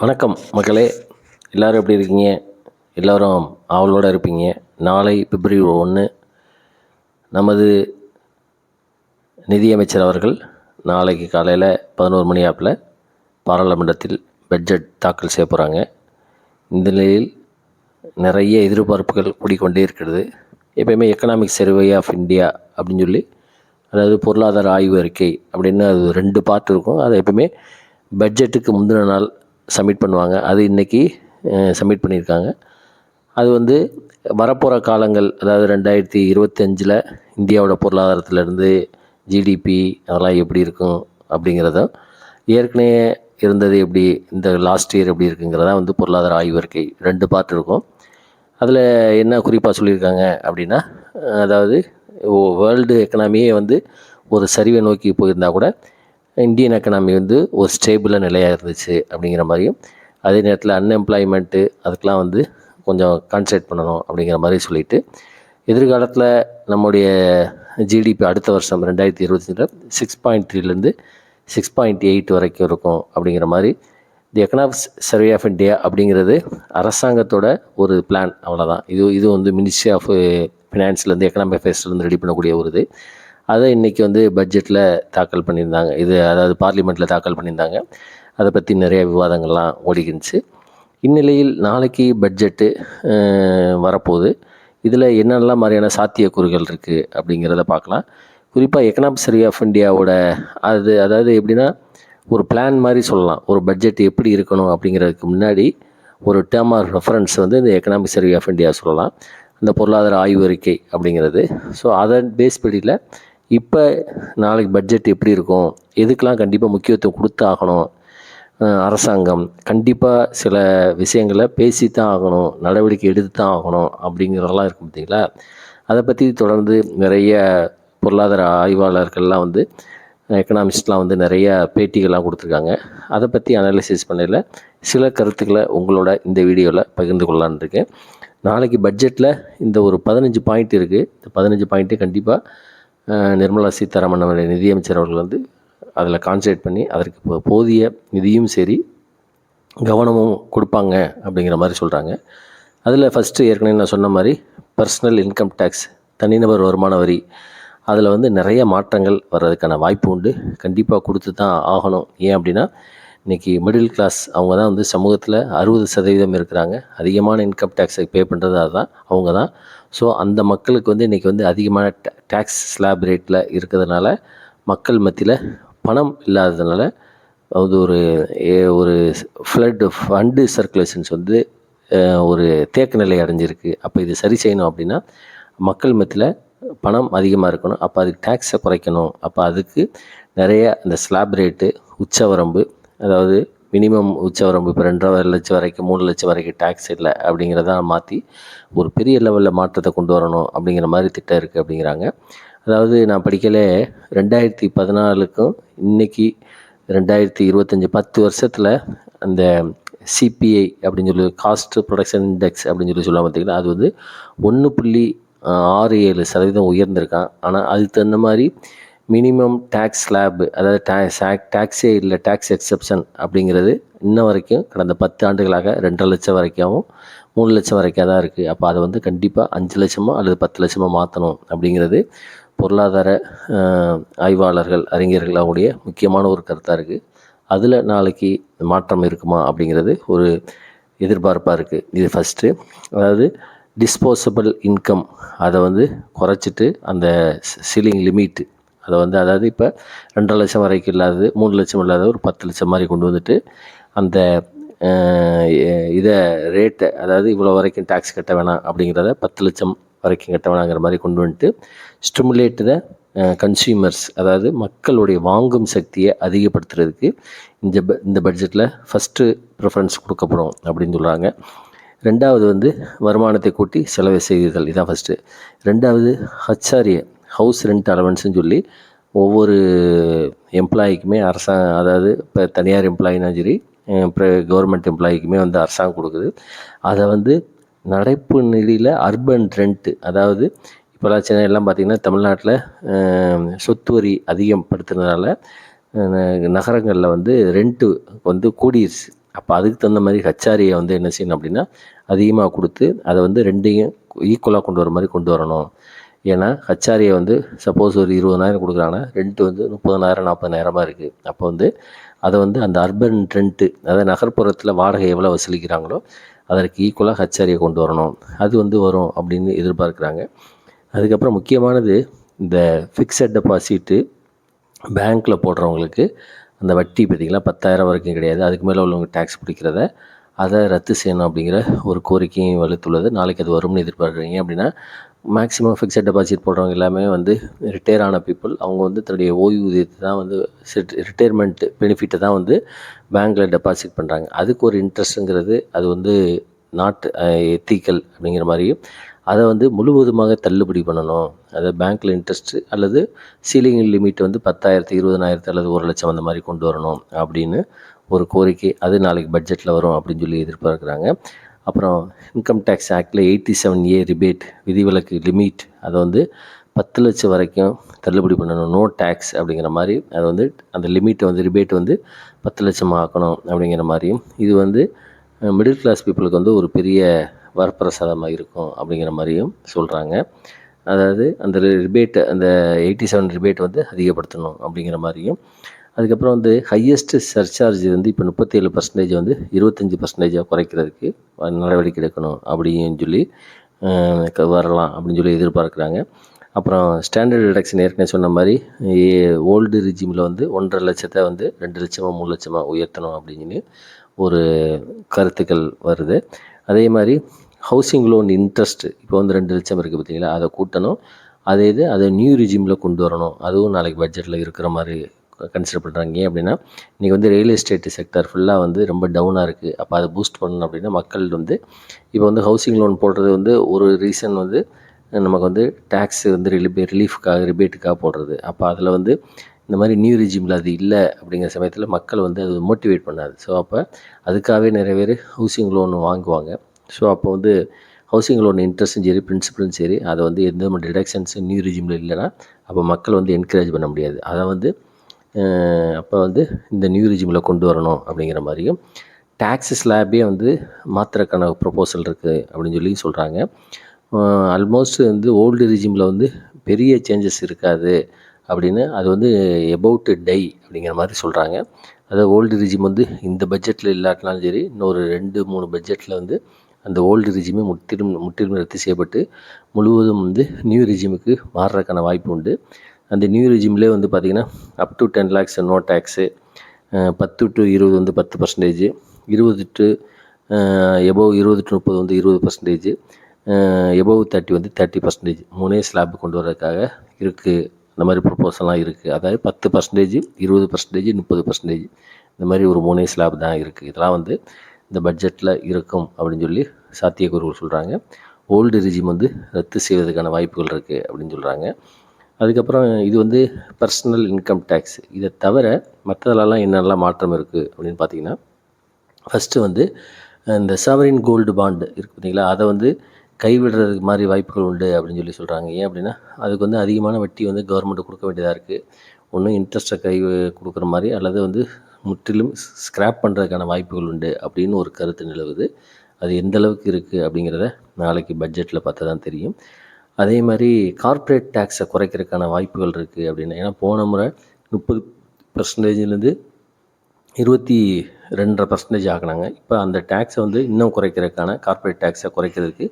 வணக்கம் மக்களே. எல்லோரும் எப்படி இருக்கீங்க? எல்லோரும் ஆவலோடு இருப்பீங்க. நாளை பிப்ரவரி ஒன்று நமது நிதியமைச்சர் அவர்கள் நாளைக்கு காலையில் பதினோரு மணி ஆப்பில் பாராளுமன்றத்தில் பட்ஜெட் தாக்கல் செய்ய போகிறாங்க இந்த நிலையில் நிறைய எதிர்பார்ப்புகள் கூடிக்கொண்டே இருக்கிறது. எப்பயுமே எக்கனாமிக் சர்வே ஆஃப் இந்தியா அப்படின்னு சொல்லி அதாவது பொருளாதார ஆய்வு அறிக்கை அப்படின்னு அது ரெண்டு பார்ட் இருக்கும். அதை எப்பவுமே பட்ஜெட்டுக்கு முந்தின நாள் சப்மிட் பண்ணுவாங்க. அது இன்றைக்கி சப்மிட் பண்ணியிருக்காங்க. அது வந்து வரப்போகிற காலங்கள் அதாவது ரெண்டாயிரத்தி இருபத்தஞ்சில் இந்தியாவோட பொருளாதாரத்திலேருந்து ஜிடிபி அதெல்லாம் எப்படி இருக்கும் அப்படிங்கிறதும் ஏற்கனவே இருந்தது எப்படி இந்த லாஸ்ட் இயர் எப்படி இருக்குங்கிறதா வந்து பொருளாதார ஆய்வறிக்கை ரெண்டு பார்ட் இருக்கும். அதில் என்ன குறிப்பாக சொல்லியிருக்காங்க அப்படின்னா அதாவது வேர்ல்டு எக்கனாமியே வந்து ஒரு சரிவை நோக்கி போயிருந்தால் கூட இந்தியன் எக்கனாமி வந்து ஒரு ஸ்டேபிளாக நிலையாக இருந்துச்சு அப்படிங்கிற மாதிரியும் அதே நேரத்தில் அன்எம்ப்ளாய்மெண்ட்டு அதுக்கெலாம் வந்து கொஞ்சம் கான்சன்ட்ரேட் பண்ணணும் அப்படிங்கிற மாதிரி சொல்லிட்டு எதிர்காலத்தில் நம்முடைய ஜிடிபி அடுத்த வருஷம் ரெண்டாயிரத்தி இருபத்தஞ்சில் சிக்ஸ் பாயிண்ட் த்ரீலேருந்து சிக்ஸ் பாயிண்ட் எயிட் வரைக்கும் இருக்கும் அப்படிங்கிற மாதிரி the economics survey of India அப்படிங்கிறது அரசாங்கத்தோட ஒரு பிளான் அவ்வளோதான் இது இது வந்து மினிஸ்ட்ரி ஆஃப் ஃபினான்ஸ்லேருந்து எக்கனாமிக் அஃபேர்ஸ்லேருந்து ரெடி பண்ணக்கூடிய ஒரு இது. அதை இன்றைக்கி வந்து பட்ஜெட்டில் தாக்கல் பண்ணியிருந்தாங்க. இது அதாவது பார்லிமெண்ட்டில் தாக்கல் பண்ணியிருந்தாங்க. அதை பற்றி நிறைய விவாதங்கள்லாம் ஓடிக்கிருந்துச்சு இந்நிலையில் நாளைக்கு பட்ஜெட்டு வரப்போகுது. இதில் என்னெல்லாம் மாதிரியான சாத்தியக்கூறுகள் இருக்குது அப்படிங்கிறத பார்க்கலாம். குறிப்பாக எக்கனாமிக் சர்வே ஆஃப் இந்தியாவோட அது அதாவது எப்படின்னா ஒரு பிளான் மாதிரி சொல்லலாம். ஒரு பட்ஜெட் எப்படி இருக்கணும் அப்படிங்கிறதுக்கு முன்னாடி ஒரு டேர்ம் ஆஃப் ரெஃபரன்ஸ் வந்து இந்த எக்கனாமிக் சர்வே ஆஃப் இந்தியா சொல்லலாம். அந்த பொருளாதார ஆய்வு அறிக்கை அப்படிங்கிறது. ஸோ அதன் பேஸ் படியில் இப்போ நாளைக்கு பட்ஜெட் எப்படி இருக்கும்? எதுக்கெலாம் கண்டிப்பாக முக்கியத்துவம் கொடுத்து ஆகணும்? அரசாங்கம் கண்டிப்பாக சில விஷயங்களை பேசி தான் ஆகணும் நடவடிக்கை எடுத்து தான் ஆகணும் அப்படிங்கிறதெல்லாம் இருக்கும் பார்த்தீங்களா? அதை பற்றி தொடர்ந்து நிறைய பொருளாதார ஆய்வாளர்கள்லாம் வந்து எக்கனாமிஸ்ட்லாம் வந்து நிறைய பேட்டிகள்லாம் கொடுத்துருக்காங்க. அதை பற்றி அனாலிசிஸ் பண்ணல சில கருத்துக்களை உங்களோட இந்த வீடியோவில் பகிர்ந்து கொள்ளலான் இருக்கேன். நாளைக்கு பட்ஜெட்டில் இந்த ஒரு பதினஞ்சு பாயிண்ட் இருக்குது இந்த பதினஞ்சு பாயிண்ட்டு கண்டிப்பாக நிர்மலா சீதாராமன் அவருடைய நிதியமைச்சர் அவர்கள் வந்து அதில் கான்சன்ட்ரேட் பண்ணி அதற்கு போதிய நிதியும் சரி கவனமும் கொடுப்பாங்க அப்படிங்கிற மாதிரி சொல்கிறாங்க அதில் ஃபஸ்ட்டு ஏற்கனவே நான் சொன்ன மாதிரி பர்சனல் இன்கம் டேக்ஸ் தனிநபர் வருமான வரி அதில் வந்து நிறைய மாற்றங்கள் வர்றதுக்கான வாய்ப்பு உண்டு. கண்டிப்பாக கொடுத்து தான் ஆகணும். ஏன் அப்படின்னா இன்றைக்கி மிடில் கிளாஸ் அவங்க தான் வந்து சமூகத்தில் அறுபது சதவீதம் இருக்கிறாங்க. அதிகமான இன்கம் டேக்ஸை பே பண்ணுறது அதுதான். அவங்க தான் ஸோ அந்த மக்களுக்கு வந்து இன்றைக்கி வந்து அதிகமான டேக்ஸ் ஸ்லாப் ரேட்டில் இருக்கிறதுனால மக்கள் மத்தியில் பணம் இல்லாததுனால அது ஒரு ஒரு ஃப்ளட் ஃபண்டு சர்க்குலேஷன்ஸ் வந்து ஒரு தேக்க நிலை அடைஞ்சிருக்கு. அப்போ இது சரி செய்யணும் அப்படின்னா மக்கள் மத்தியில் பணம் அதிகமாக இருக்கணும். அப்போ அதுக்கு டேக்ஸை குறைக்கணும். அப்போ அதுக்கு நிறைய இந்த ஸ்லாப் ரேட்டு உச்சவரம்பு அதாவது மினிமம் உச்சவரம்பு இப்போ ரெண்டரை லட்சம் வரைக்கும் மூணு லட்சம் வரைக்கும் டேக்ஸ் இல்லை அப்படிங்கிறத மாற்றி ஒரு பெரிய லெவலில் மாற்றத்தை கொண்டு வரணும் அப்படிங்கிற மாதிரி திட்டம் இருக்குது அப்படிங்கிறாங்க. அதாவது நான் படிக்கலே ரெண்டாயிரத்தி பதினாலுக்கும் இன்றைக்கி ரெண்டாயிரத்தி இருபத்தஞ்சி பத்து வருஷத்தில் அந்த சிபிஐ அப்படின்னு சொல்லி காஸ்ட் ப்ரொடக்ஷன் இண்டெக்ஸ் அப்படின்னு சொல்லி சொல்லுவாங்க பார்த்திங்கன்னா அது வந்து ஒன்று புள்ளி ஆறு ஏழு சதவீதம் உயர்ந்திருக்கான். ஆனால் அதுக்கு தகுந்த மாதிரி மினிமம் டேக்ஸ் ஸ்லாப் அதாவது டே டேக்ஸே இல்லை டேக்ஸ் எக்ஸப்ஷன் அப்படிங்கிறது இன்ன வரைக்கும் கடந்த பத்து ஆண்டுகளாக ரெண்டரை லட்சம் வரைக்கும் மூணு லட்சம் வரைக்கும் தான் இருக்குது அப்போ அதை வந்து கண்டிப்பாக அஞ்சு லட்சமோ அல்லது பத்து லட்சமோ மாற்றணும் அப்படிங்கிறது பொருளாதார ஆய்வாளர்கள் அறிஞர்களுடைய முக்கியமான ஒரு கருத்தாக இருக்குது அதில் நாளைக்கு மாற்றம் இருக்குமா அப்படிங்கிறது ஒரு எதிர்பார்ப்பாக இருக்குது இது ஃபஸ்ட்டு அதாவது டிஸ்போசபிள் இன்கம் அதை வந்து குறைச்சிட்டு அந்த சீலிங் லிமிட்டு அதை வந்து அதாவது இப்போ ரெண்டரை லட்சம் வரைக்கும் இல்லாதது மூணு லட்சம் இல்லாத ஒரு பத்து லட்சம் மாதிரி கொண்டு வந்துட்டு அந்த இதை ரேட்டை அதாவது இவ்வளோ வரைக்கும் டேக்ஸ் கட்ட வேணாம் அப்படிங்கிறத பத்து லட்சம் வரைக்கும் கட்ட வேணாங்கிற மாதிரி கொண்டு வந்துட்டு ஸ்டிமுலேட்டு த கன்சியூமர்ஸ் அதாவது மக்களுடைய வாங்கும் சக்தியை அதிகப்படுத்துறதுக்கு இந்த ப இந்த பட்ஜெட்டில் ஃபஸ்ட்டு ப்ரிஃபரன்ஸ் கொடுக்கப்படும் அப்படின்னு சொல்கிறாங்க ரெண்டாவது வந்து வருமானத்தை கூட்டி செலவை செய்தல் இதுதான் ஃபஸ்ட்டு ரெண்டாவது ஹச்ஆர்ஏ ஹவுஸ் ரெண்ட் அலவன்ஸ்னு சொல்லி ஒவ்வொரு எம்ப்ளாயிக்குமே அரசாங்கம் அதாவது இப்போ தனியார் எம்ப்ளாயினா சரி இப்போ கவர்மெண்ட் எம்ப்ளாயிக்குமே வந்து அரசாங்கம் கொடுக்குது. அதை வந்து நடைப்பு நிலையில் அர்பன் ரெண்ட்டு அதாவது இப்போலாம் சென்னை எல்லாம் பார்த்திங்கன்னா தமிழ்நாட்டில் சொத்து வரி அதிகப்படுத்துனதுனால நகரங்களில் வந்து ரெண்ட்டு வந்து கூடிருச்சு. அப்போ அதுக்கு தகுந்த மாதிரி ஹச்ஆரியை வந்து என்ன செய்யணும் அப்படின்னா அதிகமாக கொடுத்து அதை வந்து ரெண்டையும் ஈக்குவலாக கொண்டு வர மாதிரி கொண்டு வரணும். ஏன்னா ஹச்ஆரியை வந்து சப்போஸ் ஒரு இருபதனாயிரம் கொடுக்குறாங்கன்னா ரெண்ட் வந்து முப்பதனாயிரம் நாற்பதனாயிரமாக இருக்குது அப்போ வந்து அதை வந்து அந்த அர்பன் ரெண்ட்டு அதாவது நகர்ப்புறத்தில் வாடகை எவ்வளோ வசூலிக்கிறாங்களோ அதற்கு ஈக்குவலாக ஹச்ஆரியை கொண்டு வரணும். அது வந்து வரும் அப்படின்னு எதிர்பார்க்குறாங்க. அதுக்கப்புறம் முக்கியமானது இந்த ஃபிக்ஸட் டெபாசிட்டு பேங்க்கில் போடுறவங்களுக்கு அந்த வட்டி பார்த்திங்களா பத்தாயிரம் வரைக்கும் கிடையாது. அதுக்கு மேலே உள்ளவங்க டேக்ஸ் பிடிக்கிறத அதை ரத்து செய்யணும் அப்படிங்கிற ஒரு கோரிக்கையும் வலுத்துள்ளது. நாளைக்கு அது வரும்னு எதிர்பார்க்குறீங்க அப்படின்னா மேக்ஸிமம் ஃபிக்ஸட் டெபாசிட் போடுறவங்க எல்லாமே வந்து ரிட்டையர் ஆன பீப்புள் அவங்க வந்து தன்னுடைய ஓய்வூதியத்தை தான் வந்து ரிட்டையர்மெண்ட் பெனிஃபிட்டை தான் வந்து பேங்க்கில் டெபாசிட் பண்ணுறாங்க அதுக்கு ஒரு இன்ட்ரெஸ்ட்டுங்கிறது அது வந்து நாட் எத்திக்கல் அப்படிங்கிற மாதிரியும் அதை வந்து முழுவதுமாக தள்ளுபடி பண்ணணும். அதை பேங்க்கில் இன்ட்ரெஸ்ட்டு அல்லது சீலிங் லிமிட் வந்து பத்தாயிரத்து இருபதனாயிரத்து அல்லது ஒரு லட்சம் அந்த மாதிரி கொண்டு வரணும் அப்படின்னு ஒரு கோரிக்கை அது நாளைக்கு பட்ஜெட்டில் வரும் அப்படின்னு சொல்லி எதிர்பார்க்குறாங்க. அப்புறம் இன்கம் டேக்ஸ் ஆக்டில் எயிட்டி செவன் ஏ ரிபேட் விதிவிலக்கு லிமிட் அதை வந்து பத்து லட்சம் வரைக்கும் தள்ளுபடி பண்ணணும். நோ டேக்ஸ் அப்படிங்கிற மாதிரி அது வந்து அந்த லிமிட்டை வந்து ரிபேட் வந்து பத்து லட்சம் ஆக்கணும் அப்படிங்கிற மாதிரியும் இது வந்து மிடில் கிளாஸ் பீப்புளுக்கு வந்து ஒரு பெரிய வரப்பிரசாதமாக இருக்கும் அப்படிங்கிற மாதிரியும் சொல்கிறாங்க அதாவது அந்த ரிபேட்டை அந்த எயிட்டி செவன் ரிபேட் வந்து அதிகப்படுத்தணும் அப்படிங்கிற மாதிரியும் அதுக்கப்புறம் வந்து ஹையஸ்ட் சர்சார்ஜ் வந்து இப்போ முப்பத்தேழு பர்சன்டேஜ் வந்து இருபத்தஞ்சி பர்சன்டேஜாக குறைக்கிறதுக்கு நடவடிக்கை எடுக்கணும் அப்படின்னு சொல்லி வரலாம் அப்படின்னு சொல்லி எதிர்பார்க்குறாங்க. அப்புறம் ஸ்டாண்டர்ட் ரிடக்ஷன் ஏற்கனவே சொன்ன மாதிரி ஓல்டு ரிஜிமில் வந்து ஒன்றரை லட்சத்தை வந்து ரெண்டு லட்சமாக மூணு லட்சமாக உயர்த்தணும் அப்படின்னு ஒரு கருத்துக்கள் வருது. அதே மாதிரி ஹவுசிங் லோன் இன்ட்ரெஸ்ட் இப்போ வந்து ரெண்டு லட்சம் இருக்குது பார்த்தீங்களா? அதை கூட்டணும். அதே இது அதை நியூ ரிஜிமில் கொண்டு வரணும். அதுவும் நாளைக்கு பட்ஜெட்டில் இருக்கிற மாதிரி கன்சிடர் பண்ணுறாங்க ஏன் அப்படின்னா இன்றைக்கி வந்து ரியல் எஸ்டேட் செக்டர் ஃபுல்லாக வந்து ரொம்ப டவுனாக இருக்குது அப்போ அதை பூஸ்ட் பண்ணணும் அப்படின்னா மக்கள் வந்து இப்போ வந்து ஹவுசிங் லோன் போடுறது வந்து ஒரு ரீசன் வந்து நமக்கு வந்து டேக்ஸ் வந்து ரிலீஃபே ரிலீஃப்காக ரிபேட்டுக்காக போடுறது. அப்போ அதில் வந்து இந்த மாதிரி நியூ ரிஜிமில் அது இல்லை அப்படிங்கிற சமயத்தில் மக்கள் வந்து அது மோட்டிவேட் பண்ணாது. ஸோ அப்போ அதுக்காகவே நிறைய பேர் ஹவுசிங் லோன் வாங்குவாங்க. ஸோ அப்போ வந்து ஹவுசிங் லோன் இன்ட்ரெஸ்ட்டும் சரி பிரின்சிபலும் சரி அதை வந்து எந்த மாதிரி டிடக்ஷன்ஸ் நியூ ரிஜிமில் இல்லைன்னா அப்போ மக்கள் வந்து என்கரேஜ் பண்ண முடியாது. அதை வந்து அப்போ வந்து இந்த நியூ ரிஜிமில் கொண்டு வரணும் அப்படிங்கிற மாதிரியும் டேக்ஸ் ஸ்லாபே வந்து மாத்திரக்கான ப்ரொப்போசல் இருக்குது அப்படின்னு சொல்லி சொல்கிறாங்க ஆல்மோஸ்ட் வந்து ஓல்டு ரிஜிமில் வந்து பெரிய சேஞ்சஸ் இருக்காது அப்படின்னு அது வந்து எபவுட் டை அப்படிங்கிற மாதிரி சொல்கிறாங்க அதாவது ஓல்டு ரிஜிம் வந்து இந்த பட்ஜெட்டில் இல்லாட்டினாலும் சரி இன்னொரு ரெண்டு மூணு பட்ஜெட்டில் வந்து அந்த ஓல்டு ரிஜிமே முற்றிலும் முற்றிலும் ரத்து செய்யப்பட்டு முழுவதும் வந்து நியூ ரிஜிமுக்கு மாறுறதுக்கான வாய்ப்பு உண்டு. அந்த நியூ ரிஜிம்லேயே வந்து பார்த்திங்கன்னா up to ten lakhs no tax பத்து டு இருபது வந்து பத்து பர்சன்டேஜ் இருபது டு எபோவ் இருபது டு முப்பது வந்து இருபது பர்சன்டேஜ் எபோவ் தேர்ட்டி வந்து தேர்ட்டி பர்சன்டேஜ் மூணே ஸ்லாப் கொண்டு வரதுக்காக இருக்குது இந்த மாதிரி ப்ரொப்போசல்லாம் இருக்குது அதாவது பத்து பர்சன்டேஜ் இருபது பர்சன்டேஜ் முப்பது பர்சன்டேஜ் இந்த மாதிரி ஒரு மூணே ஸ்லாப் தான் இருக்குது இதெல்லாம் வந்து இந்த பட்ஜெட்டில் இருக்கும் அப்படின்னு சொல்லி சாத்தியக்கூறுகள் சொல்கிறாங்க ஓல்டு ரிஜிம் வந்து ரத்து செய்வதற்கான வாய்ப்புகள் இருக்குது அப்படின்னு சொல்கிறாங்க அதுக்கப்புறம் இது வந்து பர்சனல் இன்கம் டேக்ஸ் இதை தவிர மற்றதுலலாம் என்னெல்லாம் மாற்றம் இருக்குது அப்படின்னு பார்த்தீங்கன்னா ஃபஸ்ட்டு வந்து இந்த சவரின் கோல்டு பாண்டு இருக்குது பார்த்தீங்களா? அதை வந்து கைவிடுறதுக்கு மாதிரி வாய்ப்புகள் உண்டு அப்படின்னு சொல்லி சொல்கிறாங்க ஏன் அப்படின்னா அதுக்கு வந்து அதிகமான வட்டி வந்து கவர்மெண்ட்டு கொடுக்க வேண்டியதாக இருக்குது ஒன்றும் இன்ட்ரெஸ்ட்டை கை கொடுக்குற மாதிரி அல்லது வந்து முற்றிலும் ஸ்க்ராப் பண்ணுறதுக்கான வாய்ப்புகள் உண்டு அப்படின்னு ஒரு கருத்து நிலவுது. அது எந்த அளவுக்கு இருக்குது அப்படிங்கிறத நாளைக்கு பட்ஜெட்டில் பார்த்தா தான் தெரியும். அதே மாதிரி கார்ப்பரேட் டேக்ஸை குறைக்கிறதுக்கான வாய்ப்புகள் இருக்குது அப்படின்னு. ஏன்னா போன முறை முப்பது பர்சன்டேஜ்லேருந்து இருபத்தி ரெண்டரை பர்சன்டேஜ் ஆகினாங்க இப்போ அந்த டேக்ஸை வந்து இன்னும் குறைக்கிறதுக்கான கார்ப்பரேட் டேக்ஸை குறைக்கிறதுக்கு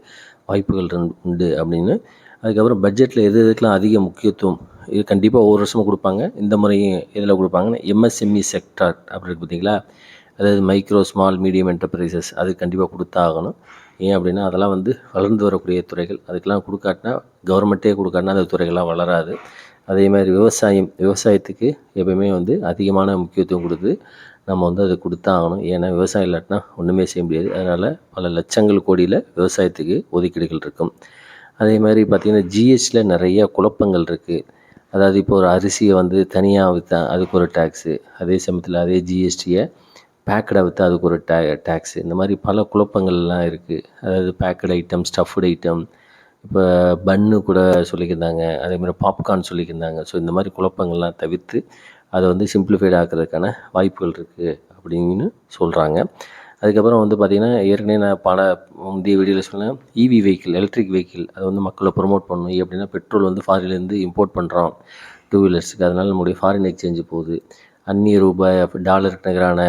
வாய்ப்புகள் உண்டு அப்படின்னு. அதுக்கப்புறம் பட்ஜெட்டில் எது எதுக்கெலாம் அதிக முக்கியத்துவம்? இது கண்டிப்பாக ஒவ்வொரு வருஷமும் கொடுப்பாங்க. இந்த முறையும் எதில் கொடுப்பாங்கன்னா எம்எஸ்எம்இ செக்டார் அப்படி இருக்கு பார்த்தீங்களா? அதாவது மைக்ரோ ஸ்மால் மீடியம் என்டர்பிரைசஸ் அது கண்டிப்பாக கொடுத்தாகணும். ஏன் அப்படின்னா அதெல்லாம் வந்து வளர்ந்து வரக்கூடிய துறைகள். அதுக்கெல்லாம் கொடுக்காட்டினா கவர்மெண்ட்டே கொடுக்காட்டினா அந்த துறைகள்லாம் வளராது. அதே மாதிரி விவசாயம் விவசாயத்துக்கு எப்பயுமே வந்து அதிகமான முக்கியத்துவம் கொடுத்து நம்ம வந்து அதை கொடுத்தாகணும். ஏன்னா விவசாயம் இல்லாட்டினா ஒன்றுமே செய்ய முடியாது. அதனால் பல லட்சங்கள் கோடியில் விவசாயத்துக்கு ஒதுக்கீடுகள் இருக்கும். அதே மாதிரி பார்த்திங்கன்னா ஜிஎஸ்டியில் நிறைய குழப்பங்கள் இருக்குது அதாவது இப்போ ஒரு அரிசியை வந்து தனியாக விற்றா அதுக்கு ஒரு டேக்ஸு அதே சமயத்தில் அதே ஜிஎஸ்டியை பேக்கடை விற்று அதுக்கு ஒரு டே டேக்ஸு இந்த மாதிரி பல குழப்பங்கள்லாம் இருக்குது அதாவது பேக்கடு ஐட்டம் ஸ்டஃப்டு ஐட்டம் இப்போ பன்னு கூட சொல்லியிருந்தாங்க அதே மாதிரி பாப்கார்ன் சொல்லியிருந்தாங்க ஸோ இந்த மாதிரி குழப்பங்கள்லாம் தவிர்த்து அதை வந்து சிம்பிளிஃபைட் ஆக்கிறதுக்கான வாய்ப்புகள் இருக்குது அப்படின்னு சொல்கிறாங்க அதுக்கப்புறம் வந்து பார்த்திங்கன்னா ஏற்கனவே நான் பல முந்தைய வீடியோவில் சொன்னேன். இவி வெஹிக்கிள் எலக்ட்ரிக் வெஹிக்கிள் அதை வந்து மக்களை ப்ரொமோட் பண்ணணும். எப்படின்னா பெட்ரோல் வந்து ஃபாரின்லேருந்து இம்போர்ட் பண்ணுறோம் டூ வீலர்ஸுக்கு அதனால் நம்முடைய ஃபாரின் எக்ஸ்சேஞ்சு போகுது. அந்நிய ரூபாய் அப்போ டாலருக்கு நிகரான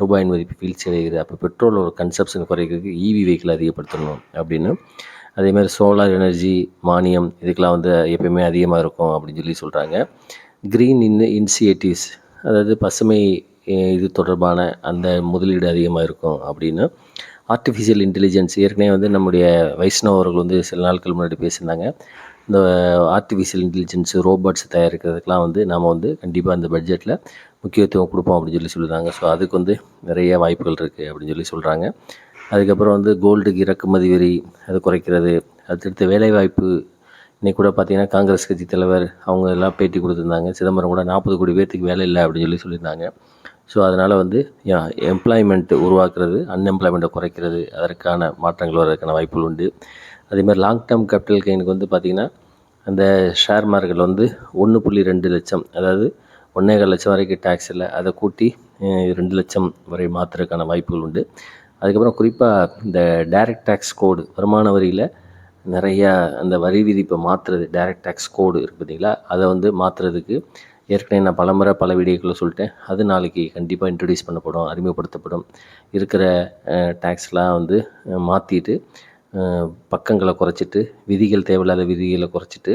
ரூபாயின் மதிப்பு வீழ்ச்சி அடைகிறது. அப்போ பெட்ரோலோட கன்சப்ஷன் குறைக்கிறதுக்கு இவி வெஹிக்கிள் அதிகப்படுத்தணும் அப்படின்னு. அதேமாதிரி சோலார் எனர்ஜி மானியம் இதுக்கெலாம் வந்து எப்பயுமே அதிகமாக இருக்கும் அப்படின்னு சொல்லி சொல்கிறாங்க க்ரீன் இன் இனிஷியேட்டிவ்ஸ் அதாவது பசுமை இது தொடர்பான அந்த முதலீடு அதிகமாக இருக்கும் அப்படின்னு. ஆர்டிஃபிஷியல் இன்டெலிஜென்ஸ் ஏற்கனவே வந்து நம்முடைய வைஷ்ணவர்கள் வந்து சில நாட்கள் முன்னாடி பேசியிருந்தாங்க. இந்த ஆர்டிஃபிஷியல் இன்டெலிஜென்ஸு ரோபோட்ஸ் தயாரிக்கிறதுக்கெலாம் வந்து நாம் வந்து கண்டிப்பாக அந்த பட்ஜெட்டில் முக்கியத்துவம் கொடுப்போம் அப்படின்னு சொல்லி சொல்லியிருந்தாங்க ஸோ அதுக்கு வந்து நிறைய வாய்ப்புகள் இருக்குது அப்படின்னு சொல்லி சொல்கிறாங்க அதுக்கப்புறம் வந்து கோல்டுக்கு இறக்குமதி வரி அது குறைக்கிறது. அடுத்தடுத்து வேலைவாய்ப்பு இன்றைக்கி கூட பார்த்தீங்கன்னா காங்கிரஸ் கட்சி தலைவர் அவங்க எல்லாம் பேட்டி கொடுத்துருந்தாங்க. சிதம்பரம் கூட நாற்பது கோடி பேர்த்துக்கு வேலை இல்லை அப்படின்னு சொல்லி சொல்லியிருந்தாங்க. ஸோ அதனால் வந்து எம்ப்ளாய்மெண்ட் உருவாக்குறது அன்எம்ப்ளாய்மெண்ட்டை குறைக்கிறது அதற்கான மாற்றங்கள் வர்றதுக்கான வாய்ப்புகள் உண்டு. அதேமாதிரி லாங் டேர்ம் கேபிட்டல் கெயினுக்கு வந்து பார்த்திங்கன்னா அந்த ஷேர் மார்க்கெட்டில் வந்து ஒன்று புள்ளி ரெண்டு லட்சம் அதாவது ஒன்றேகால் லட்சம் வரைக்கும் டேக்ஸ் இல்லை அதை கூட்டி ரெண்டு லட்சம் வரை மாற்றுறதுக்கான வாய்ப்புகள் உண்டு. அதுக்கப்புறம் குறிப்பாக இந்த டைரக்ட் டேக்ஸ் கோடு வருமான வரியில் நிறையா அந்த வரி விதிப்பை மாற்றுறது டைரக்ட் டேக்ஸ் கோடு இருக்குது பார்த்தீங்களா அதை வந்து மாற்றுறதுக்கு ஏற்கனவே நான் பலமுறை பல வீடியோக்களில் சொல்லிட்டேன். அது நாளைக்கு கண்டிப்பாக இன்ட்ரடியூஸ் பண்ணப்படும் அறிமுகப்படுத்தப்படும். இருக்கிற டேக்ஸ்லாம் வந்து மாற்றிட்டு பக்கங்களை குறைச்சிட்டு விதிகள் தேவையில்லாத விதிகளை குறைச்சிட்டு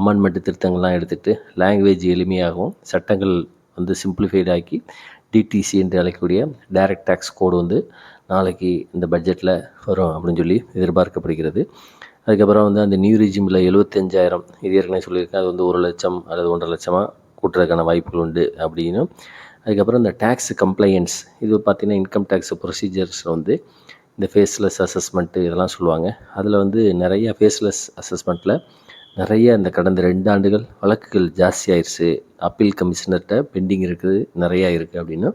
அமெண்ட்மெண்ட் திருத்தங்கள்லாம் எடுத்துகிட்டு லாங்குவேஜ் எளிமையாகவும் சட்டங்கள் வந்து சிம்பிளிஃபைட் ஆக்கி டிடிசி என்று அழைக்கக்கூடிய டைரக்ட் டேக்ஸ் கோடு வந்து நாளைக்கு இந்த பட்ஜெட்டில் வரும் அப்படின்னு சொல்லி எதிர்பார்க்கப்படுகிறது. அதுக்கப்புறம் வந்து அந்த நியூ ரிஜிமில் எழுபத்தஞ்சாயிரம் இது ஏற்கனவே சொல்லியிருக்கேன் அது வந்து ஒரு லட்சம் அல்லது ஒன்றரை லட்சமாக கூட்டுறதுக்கான வாய்ப்புகள் உண்டு அப்படின்னு. அதுக்கப்புறம் இந்த டேக்ஸ் கம்ப்ளையன்ஸ் இது பார்த்திங்கன்னா இன்கம் டேக்ஸ் ப்ரொசீஜர்ஸ் வந்து இந்த ஃபேஸ்லெஸ் அசஸ்மெண்ட்டு இதெல்லாம் சொல்லுவாங்க. அதில் வந்து நிறைய ஃபேஸ்லெஸ் அசஸ்மெண்ட்டில் நிறைய இந்த கடந்த ரெண்டு ஆண்டுகள் வழக்குகள் ஜாஸ்தியாயிருச்சு அப்பீல் கமிஷனர்கிட்ட பெண்டிங் இருக்குது நிறையா இருக்குது அப்படின்னு.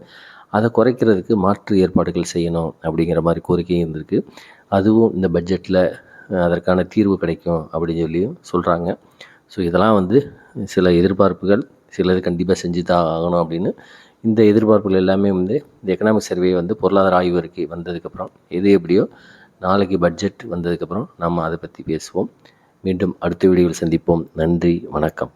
அதை குறைக்கிறதுக்கு மாற்று ஏற்பாடுகள் செய்யணும் அப்படிங்கிற மாதிரி கோரிக்கையும் இருந்திருக்கு. அதுவும் இந்த பட்ஜெட்டில் அதற்கான தீர்வு கிடைக்கும் அப்படின்னு சொல்லியும் சொல்கிறாங்க ஸோ இதெல்லாம் வந்து சில எதிர்பார்ப்புகள் சிலது கண்டிப்பாக செஞ்சு தான் ஆகணும் அப்படின்னு இந்த எதிர்பார்ப்புகள் எல்லாமே வந்து இந்த எக்கனாமிக் சர்வே வந்து பொருளாதார ஆய்வு அறிக்கை வந்ததுக்கப்புறம் எது எப்படியோ நாளைக்கு பட்ஜெட் வந்ததுக்கப்புறம் நம்ம அதை பற்றி பேசுவோம். மீண்டும் அடுத்த வீடியோவில் சந்திப்போம். நன்றி வணக்கம்.